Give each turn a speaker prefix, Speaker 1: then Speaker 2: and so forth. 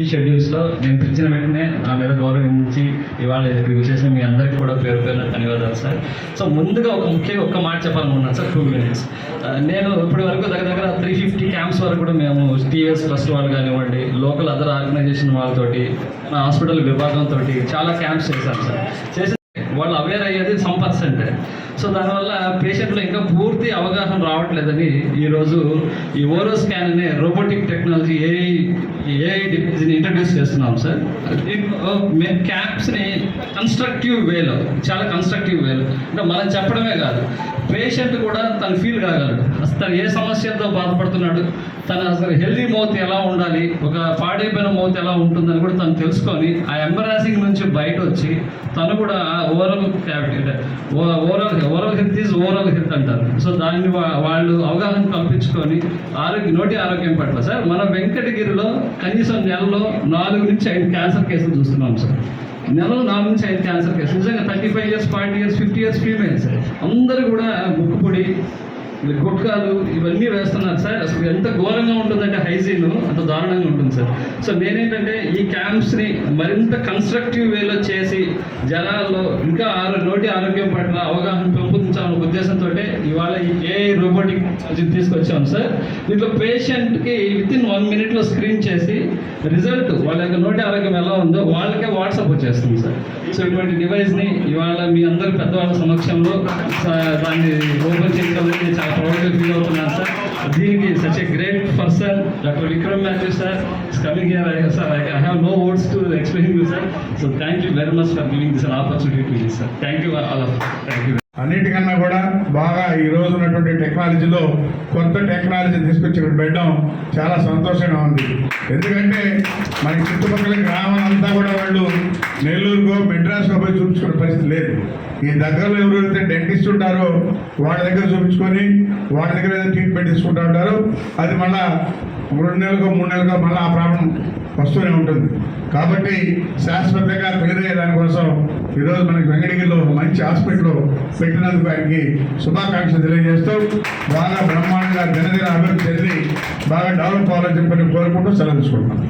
Speaker 1: ఈ షెడ్యూల్స్లో నేను పిలిచిన వెంటనే నా మీద గౌరవించి ఇవాళ ఇక్కడికి వచ్చేసిన మీ అందరికీ కూడా పేరు పేరు ధన్యవాదాలు సార్. సో ముందుగా ఒక ముఖ్యంగా ఒక్క మాట చెప్పాలనుకున్నాను సార్ టూ మినిట్స్. నేను ఇప్పటి వరకు దగ్గర దగ్గర త్రీ ఫిఫ్టీ క్యాంప్స్ వరకు కూడా మేము టీఎస్ ట్రస్ట్ వాళ్ళు కానివ్వండి లోకల్ అదర్ ఆర్గనైజేషన్ వాళ్ళతోటి మా హాస్పిటల్ విభాగంతో చాలా క్యాంప్స్ చేశాను సార్. చేసి వాళ్ళు అవేర్ అయ్యేది సమ్ పర్సెంట్ సో దానివల్ల పేషెంట్లో ఇంకా పూర్తి అవగాహన రావట్లేదని ఈరోజు ఈ ఓరో స్కాన్ అనే robotic technology AI AI division introduce చేస్తున్నాం సార్. మేము క్యాప్స్ని కన్స్ట్రక్టివ్ వేలో చాలా కన్స్ట్రక్టివ్ వేలో అంటే మనం చెప్పడమే కాదు. పేషెంట్ కూడా తను ఫీల్ కాగలడు. అసలు తను ఏ సమస్యతో బాధపడుతున్నాడు? తన అసలు హెల్దీ మౌత్ ఎలా ఉండాలి? ఒక పాడైపోయిన మౌత్ ఎలా ఉంటుందని కూడా తను తెలుసుకొని ఆ ఎంబరాసింగ్ నుంచి బయట వచ్చి తను కూడా overall overall overall health is overall health అంటారు. సో దాన్ని వాళ్ళు అవగాహన కల్పించుకొని ఆరోగ్య నోటి ఆరోగ్యం పట్ల. సార్ మన వెంకటగిరిలో కనీసం నెలలో నాలుగు నుంచి ఐదు క్యాన్సర్ కేసులు చూస్తున్నాం సార్. నెలలో నాలుగు నుంచి ఐదు క్యాన్సర్ కేసు నిజంగా thirty five years forty years fifty years females అందరూ కూడా ముక్కుపొడి గుట్కాలు ఇవన్నీ వేస్తున్నారు సార్. అసలు ఎంత ఘోరంగా ఉంటుందంటే హైజీన్ అంత దారుణంగా ఉంటుంది సార్. సో నేనేంటంటే ఈ క్యాంప్స్ని మరింత కన్స్ట్రక్టివ్ వేలో చేసి జనాల్లో ఇంకా ఆరో నోటి ఆరోగ్యం పట్ల అవగాహన పెంపొందించాలనే ఉద్దేశంతో ఇవాళ ఈ ఏఐ రోబోటిక్ తీసుకొచ్చాం సార్. దీంట్లో పేషెంట్కి విత్ ఇన్ వన్ మినిట్లో స్క్రీన్ చేసి రిజల్ట్ వాళ్ళ యొక్క నోటి ఆరోగ్యం ఎలా ఉందో వాళ్ళకే వాట్సాప్ వచ్చేస్తుంది సార్. సో ఇటువంటి డివైస్ని ఇవాళ మీ అందరి పెద్దవాళ్ళ సమక్షంలో దాన్ని ఓపెన్ చేయడం చాలా ప్రౌడ్గా ఫీల్ అవుతున్నాను సార్ దీనికి such a great person doctor Vikram Mathew sir is coming here sir I have no words to explain you sir so thank you very much for giving this opportunity to sir thank you all of thank you
Speaker 2: అన్నిటికన్నా కూడా బాగా ఈ రోజు ఉన్నటువంటి టెక్నాలజీలో కొత్త technology తీసుకొచ్చి ఇక్కడ పెట్టడం చాలా సంతోషంగా ఉంది. ఎందుకంటే మన చుట్టుపక్కల గ్రామాలంతా కూడా వాళ్ళు నెల్లూరుకో మెడ్రాస్కో పోయి చూపించుకునే పరిస్థితి లేదు. ఈ దగ్గరలో ఎవరైతే డెంటిస్ట్ ఉంటారో వాళ్ళ దగ్గర చూపించుకొని వాళ్ళ దగ్గర ఏదో ట్రీట్మెంట్ తీసుకుంటూ ఉంటారో అది మళ్ళీ రెండు నెలలకు మూడు నెలలకు మళ్ళీ ఆ ప్రాబ్లం వస్తూనే ఉంటుంది. కాబట్టి శాశ్వతంగా క్లియర్ దానికోసం ఈరోజు మనకి వెంకటగిరిలో మంచి హాస్పిటల్ పెట్టినందుకు ఆయనకి శుభాకాంక్షలు తెలియజేస్తూ బాగా బ్రహ్మాండంగా దినదిన అభివృద్ధి చెంది బాగా డెవలప్ అవ్వాలని చెప్పని కోరుకుంటూ సెలవు తీసుకుంటున్నాను